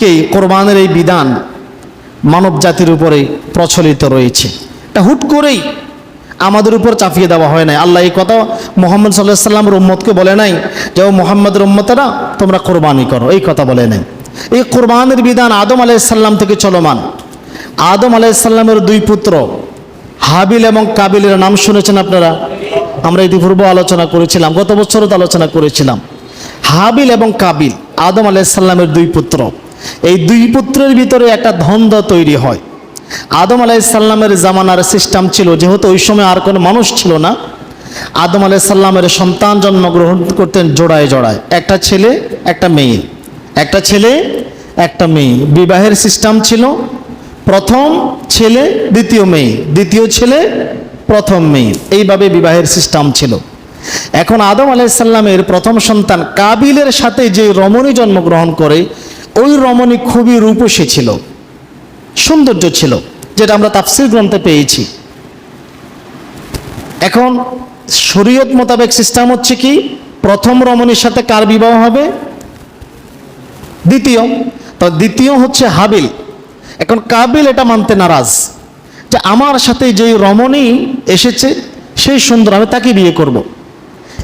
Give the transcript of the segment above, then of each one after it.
কেই কোরবানের এই বিধান মানব জাতির উপরে প্রচলিত রয়েছে। এটা হুট করেই আমাদের উপর চাপিয়ে দেওয়া হয় নাই। আল্লাহ এই কথা মোহাম্মদ সাল্লাহ সাল্লামের উম্মতকে বলে নাই যে, ও মোহাম্মদের উম্মতেরা, তোমরা কোরবানি করো। এই কথা বলে নাই। এই কোরবানের বিধান আদম আলাইসাল্লাম থেকে চলমান। আদম আলাইসাল্লামের দুই পুত্র, হাবিল এবং কাবিলের নাম শুনেছেন আপনারা? আমরা ইতিপূর্বে আলোচনা করেছিলাম, গত বছরও আলোচনা করেছিলাম। হাবিল এবং কাবিল, আদম আলাইসাল্লামের দুই পুত্র। এই দুই পুত্রের ভিতরে একটা ধন্দ তৈরি হয়। আদম আলাইসাল্লামের জামানার সিস্টেম ছিল, যেহেতু ওই সময় আর কোনো মানুষ ছিল না, আদম আলাইসাল্লামের সন্তান জন্মগ্রহণ করতেন জোড়ায় জোড়ায়। একটা ছেলে, একটা মেয়ে। একটা ছেলে, একটা মেয়ে। বিবাহের সিস্টেম ছিল, প্রথম ছেলে, দ্বিতীয় মেয়ে। দ্বিতীয় ছেলে, প্রথম মেয়ে। এইভাবে বিবাহের সিস্টেম ছিল। এখন আদম আলাইসাল্লামের প্রথম সন্তান কাবিলের সাথে যে রমণী জন্মগ্রহণ করে ওই রমণী খুবই রূপসী ছিল, সৌন্দর্য ছিল, যেটা আমরা তাফসির গ্রন্থে পেয়েছি। এখন শরীয়ত মোতাবেক সিস্টেম হচ্ছে কি, প্রথম রমণীর সাথে কার বিবাহ হবে? দ্বিতীয়, তো দ্বিতীয় হচ্ছে হাবিল। এখন কাবিল এটা মানতে নারাজ, যে আমার সাথে যেই রমণী এসেছে, সেই সুন্দর, আমি তাকে বিয়ে করব।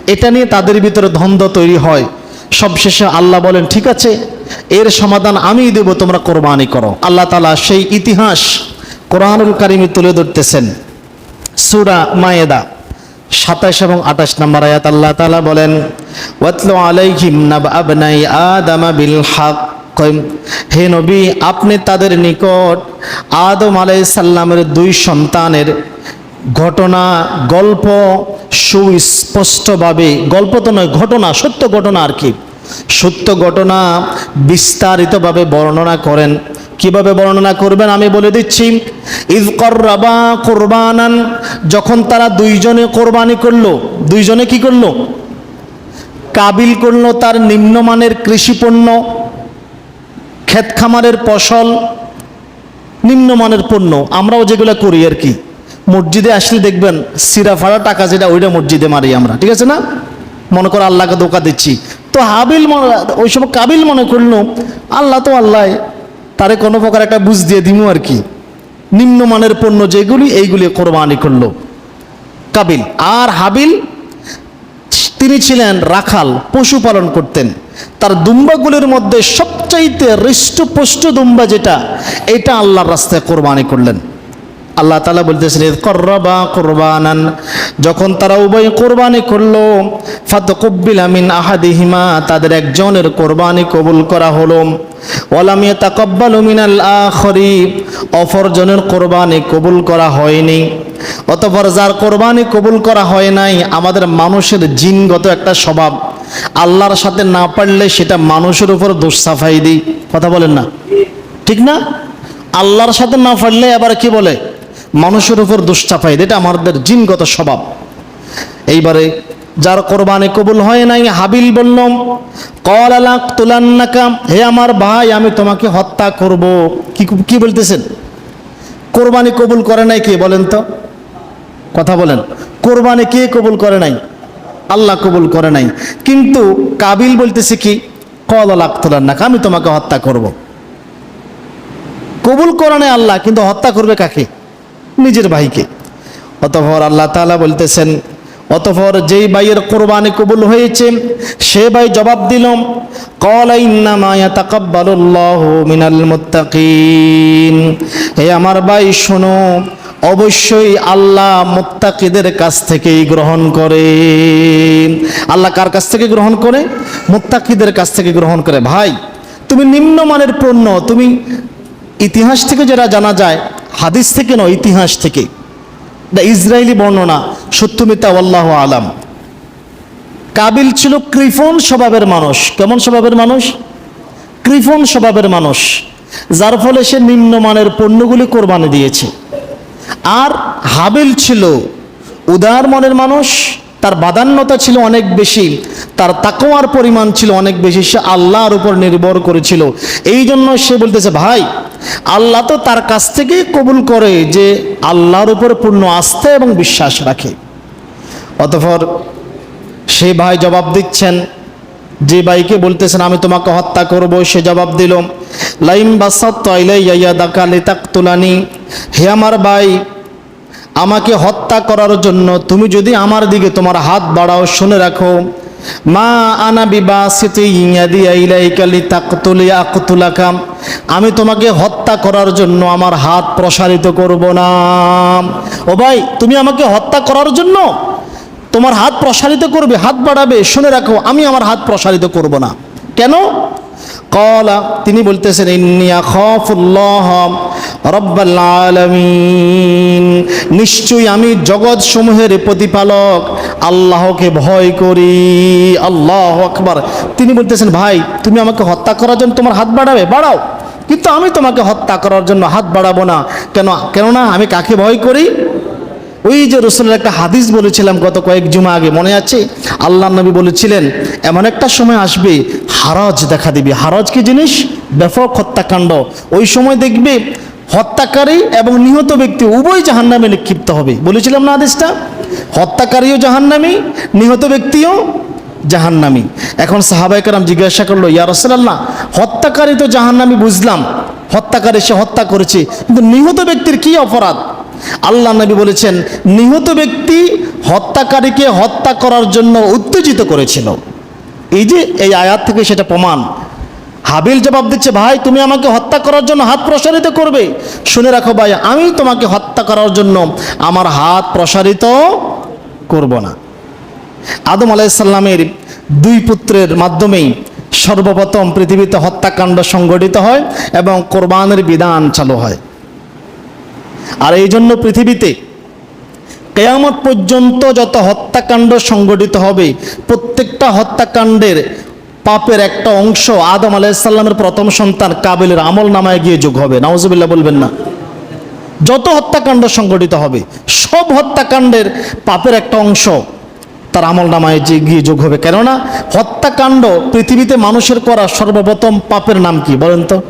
এটা নিয়ে তাদের ভিতরে ধন্দ তৈরি হয়। সবশেষে আল্লাহ বলেন, ঠিক আছে, এর সমাধান আমিই দেব, তোমরা কোরবানি করো। আল্লাহ তালা সেই ইতিহাস কোরআনুল কারিমি তুলে ধরতেছেন। সুরা মায়েদা, সাতাশ এবং আঠাশ নম্বর আয়াত, আল্লাহ তালা বলেন, ওয়াতলু আলাইহিম নাব আবনাই আদামা বিল হক। হে নবী, আপনি তাদের নিকট আদম আলাই সাল্লামের দুই সন্তানের ঘটনা, গল্প সুস্পষ্টভাবে গল্প তো নয়, ঘটনা, সত্য ঘটনা আর কি। সত্য ঘটনা বিস্তারিতভাবে বর্ণনা করেন। কীভাবে বর্ণনা করবেন আমি বলে দিচ্ছি। ইদ কররাবা কোরবানান, যখন তারা দুইজনে কোরবানি করল, দুইজনে কি করল? কাবিল করল তার নিম্নমানের কৃষিপণ্য ক্ষেত খামারের ফসল, নিম্নমানের পণ্য, আমরাও যেগুলো করি আর কি। মসজিদে আসলে দেখবেন সিরা ফাড়া টাকা যেটা, ওইটা মসজিদে মারি আমরা, ঠিক আছে না? মনে করো আল্লাহকে ধোকা দিচ্ছি। তো হাবিল মনে, ওই সময় কাবিল মনে করল, আল্লাহ তো আল্লাহ, তারে কোনো প্রকার একটা বুঝ দিয়ে দিমু আর কি। নিম্নমানের পণ্য যেগুলি, এইগুলি কোরবানি করল। কাবিল, আর হাবিল, তিনি ছিলেন রাখাল পশুপালন করতেন। তার দুম্বাগুলির মধ্যে সবচাইতে হৃষ্টপুষ্ট দুম্বা যেটা, এটা আল্লাহর রাস্তায় কোরবানি করলেন। আল্লাহ তালা বলতেছেন করবা কোরবানান। যখন তারা উভয় কোরবানি করল, ফাতকব্বিল আমিন আহাদিহিমা, তাদের একজনের কোরবানি কবুল করা হলো। ওলামিয়া তাকব্বাল মিনাল আখরি অপরজনের কোরবানি কবুল করা হয়নি। অতপর যার কোরবানি কবুল করা হয় নাই, আমাদের মানুষের জিনগত একটা স্বভাব। আল্লাহর সাথে না পারলে সেটা মানুষের উপর দোষ সাফাই দিই। কথা বলেন না। ঠিক না? আল্লাহর সাথে না পারলে আবার কি বলে? মানুষের উপর দোষ চাপাই এটা আমাদের জিনগত স্বভাব। এইবারে যার কোরবানি কবুল হয় নাই, হাবিল বললাম কল আলাক তুলান্নাকা হে আমার ভাই, আমি তোমাকে হত্যা করব। কি কি বলতেছেন? কোরবানি কবুল করে নাই কে বলেন তো? কথা বলেন। কোরবানি কে কবুল করে নাই? আল্লাহ কবুল করে নাই। কিন্তু কাবিল বলতেছে কি, কল আলাক তুলান্নাকা আমি তোমাকে হত্যা করব। কবুল করে নাই আল্লাহ, কিন্তু হত্যা করবে কাকে? নিজের ভাইকে। অতপর আল্লাহ তালা বলতেছেন, অতপর যেই ভাইয়ের কোরবানি কবুল হয়েছে, সে ভাই জবাব দিল হে আমার ভাই, শোনো, অবশ্যই আল্লাহ মুত্তাকিদের কাছ থেকেই গ্রহণ করে। আল্লাহ কার কাছ থেকে গ্রহণ করে? মুত্তাকিদের কাছ থেকে গ্রহণ করে। ভাই, তুমি নিম্নমানের পণ্য, তুমি ইতিহাস থেকে যেটা জানা যায় হাদিস থেকে নয়, ইতিহাস থেকে। দ্য ইসরায়েলি বর্ণনা সত্যমিতা আল্লাহ আলাম। কাবিল ছিল কৃপন স্বভাবের মানুষ। কেমন স্বভাবের মানুষ? কৃপন স্বভাবের মানুষ। যার ফলে সে নিম্নমানের পণ্যগুলি কোরবানি দিয়েছে। আর হাবিল ছিল উদার মনের মানুষ তার বাদান্যতা ছিল অনেক বেশি, তার তাকোয়ার পরিমাণ ছিল অনেক বেশি, সে আল্লাহর উপর নির্ভর করেছিল। এই জন্য সে বলতেছে, ভাই, আল্লাহ তো তার কাছ থেকেই কবুল করে যে আল্লাহর উপর পূর্ণ আস্থা এবং বিশ্বাস রাখে। অতঃপর সে ভাই জবাব দিচ্ছেন, যে ভাইকে বলতেছেন, আমি তোমাকে হত্যা করব সে জবাব দিল, লাইম বাসাত ইলাইয়া দাকা লিতাকতুলানি হে আমার ভাই আমাকে হত্যা করার জন্য তুমি যদি আমার দিকে তোমার হাত বাড়াও, শুনে রাখো। মা আনা বিবাসিতি ইয়াদি ইলাইকা লিতাকতুলি আকতুলাকা। আমি তোমাকে হত্যা করার জন্য আমার হাত প্রসারিত করব না। ও ভাই, তুমি আমাকে হত্যা করার জন্য তোমার হাত প্রসারিত করবে, হাত বাড়াবে, শুনে রাখো, আমি আমার হাত প্রসারিত করব না। কেন? কলা, তিনি বলতেছেন ইন্নিয়া খফুল্লাহ রব্বাল নিশ্চয়ই আমি জগৎ সমূহের প্রতিপালক, আল্লাহকে ভয় করি। আল্লাহ আকবার। তিনি বলতেছেন, ভাই, তুমি আমাকে হত্যা করার জন্য তোমার হাত বাড়াবে, বাড়াও। কিন্তু আমি তোমাকে হত্যা করার জন্য হাত বাড়াবো না। কেন, কেননা আমি কাকে ভয় করি? ওই যে রসুলের একটা হাদিস বলেছিলাম গত কয়েক জুমা আগে, মনে আছে? আল্লাহ নবী বলেছিলেন, এমন একটা সময় আসবে, হারাজ দেখা দিবে। হারাজ কি জিনিস? ব্যাপক হত্যাকাণ্ড। ওই সময় দেখবে হত্যাকারী এবং নিহত ব্যক্তি উভয় জাহান্নামে নিক্ষিপ্ত হবে। বলেছিলাম না আদেশটা? হত্যাকারীও জাহান্নামী, নিহত ব্যক্তিও জাহান্নামী। এখন সাহাবাইকারাম জিজ্ঞাসা করল, ইয়া রসলাল্লাহ, হত্যাকারী তো জাহান্নামী বুঝলাম। হত্যাকারী সে হত্যা করেছে, কিন্তু নিহত ব্যক্তির কি অপরাধ? আল্লাহ নবী বলেছেন, নিহত ব্যক্তি হত্যাকারীকে হত্যা করার জন্য উত্তেজিত করেছিল। এই যে, এই আয়াত থেকে সেটা প্রমাণ। হাবিল জবাব দিচ্ছে, ভাই, তুমি আমাকে হত্যা করার জন্য হাত প্রসারিত করবে। শুনে রাখো ভাই, আমি তোমাকে হত্যা করার জন্য আমার হাত প্রসারিত করব না। আদম আলাইসাল্লামের দুই পুত্রের মাধ্যমেই সর্বপ্রথম পৃথিবীতে হত্যাকাণ্ড সংগঠিত হয় এবং কোরবানের বিধান চালু হয়। আর এই জন্য পৃথিবীতে কেয়ামত পর্যন্ত যত হত্যাকাণ্ড সংগঠিত হবে, প্রত্যেকটা হত্যাকাণ্ডের পাপের একটা অংশ আদম আলাইসাল্লামের প্রথম সন্তান কাবিলের আমল নামায় গিয়ে যোগ হবে। নাউজুবিল্লাহ বলবেন না। যত হত্যাকাণ্ড সংগঠিত হবে, সব হত্যাকাণ্ডের পাপের একটা অংশ তার আমল নামায় যে গিয়ে যোগ হবে। কেননা হত্যাকাণ্ড পৃথিবীতে মানুষের করা সর্বপ্রথম পাপের নাম কি? বলেন তো।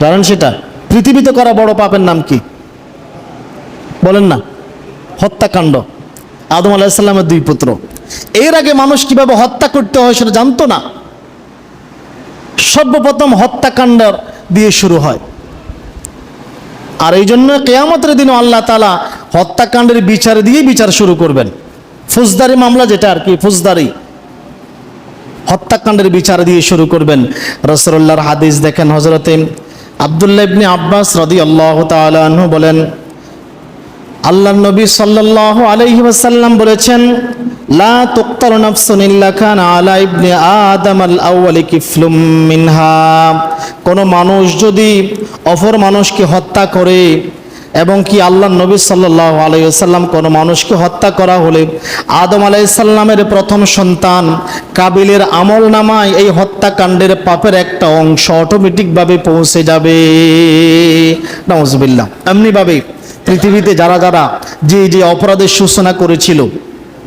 জানেন সেটা, পৃথিবীতে করা বড় পাপের নাম কি? বলেন না। হত্যাকাণ্ড। আদম আলাহিসাল্লামের দুই পুত্র। এর আগে মানুষ কীভাবে হত্যা করতে হয় সেটা জানতো না। সর্বপ্রথম হত্যাকাণ্ড দিয়ে শুরু হয়। আর এই জন্য কেয়ামতের দিনও আল্লাহ তালা হত্যাকাণ্ডের বিচার দিয়ে বিচার শুরু করবেন। ফৌজদারি মামলা যেটা আর কি, ফৌজদারি। হত্যাকাণ্ডের বিচার দিয়ে শুরু করবেন। রসরুল্লাহর হাদিস দেখেন হজরতে আবদুল্লাহ ইবনে আব্বাস রদি আল্লাহ তালু বলেন আল্লাহ নবী সাল্লাহ আলাইহি ওসাল্লাম বলেছেন, লা তুক্তার নাফসুন ইল্লা খান আলা ইবনে আদম আল আউয়ালি কিফলুম মিনহা। কোন মানুষ যদি অপর মানুষকে হত্যা করে এবং কি আল্লাহ নবী সাল্লাহ আলাইসাল্লাম কোনো মানুষকে হত্যা করা হলে আদম আলাইসাল্লামের প্রথম সন্তান কাবিলের আমল নামায় এই হত্যাকাণ্ডের পাপের একটা অংশ অটোমেটিকভাবে পৌঁছে যাবে। নজবিল্লা এমনিভাবে পৃথিবীতে যারা যারা যে যে অপরাধের সূচনা করেছিল,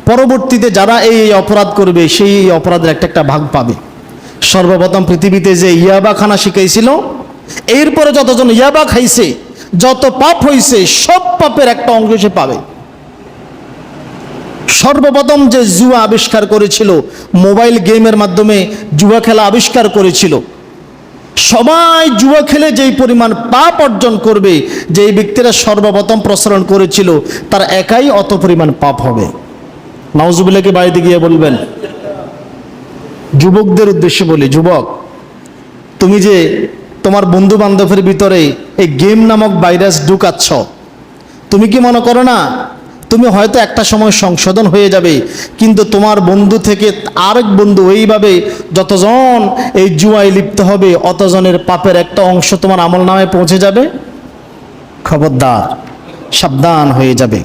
পরবর্তীতে যারা এই অপরাধ করবে, সেই অপরাধের একটা একটা ভাগ পাবে। সর্বপ্রথম পৃথিবীতে যে ইয়াবা খানা শিখাইছিল, এরপরে যতজন ইয়াবা খাইছে যত পাপ হয়েছে সব পাপের একটা অংশ সে পাবে। সর্বপ্রথম যে জুয়া আবিষ্কার করেছিল, মোবাইল গেমের মাধ্যমে জুয়া খেলা আবিষ্কার করেছিল। সবাই জুয়া খেলে যেই পরিমাণ পাপ অর্জন করবে, যেই ব্যক্তিরা সর্বপ্রথম প্রসারণ করেছিল, তার একাই অত পরিমাণ পাপ হবে। নওজুবিল্লাকে বাড়িতে গিয়ে বলবেন, যুবকদের উদ্দেশ্যে বলি, যুবক, তুমি যে তোমার বন্ধু বান্ধবের ভিতরে এই গেম নামক ভাইরাস ঢুকাচ্ছ। তুমি কি মনে করো না? তুমি হয়তো একটা সময় সংশোধন হয়ে যাবে, কিন্তু তোমার বন্ধু থেকে আরেক বন্ধু এইভাবে যতজন এই জুয়ায় লিপ্ত হবে, অতজনের পাপের একটা অংশ তোমার আমল নামে পৌঁছে যাবে। খবরদার, সাবধান হয়ে যাবে।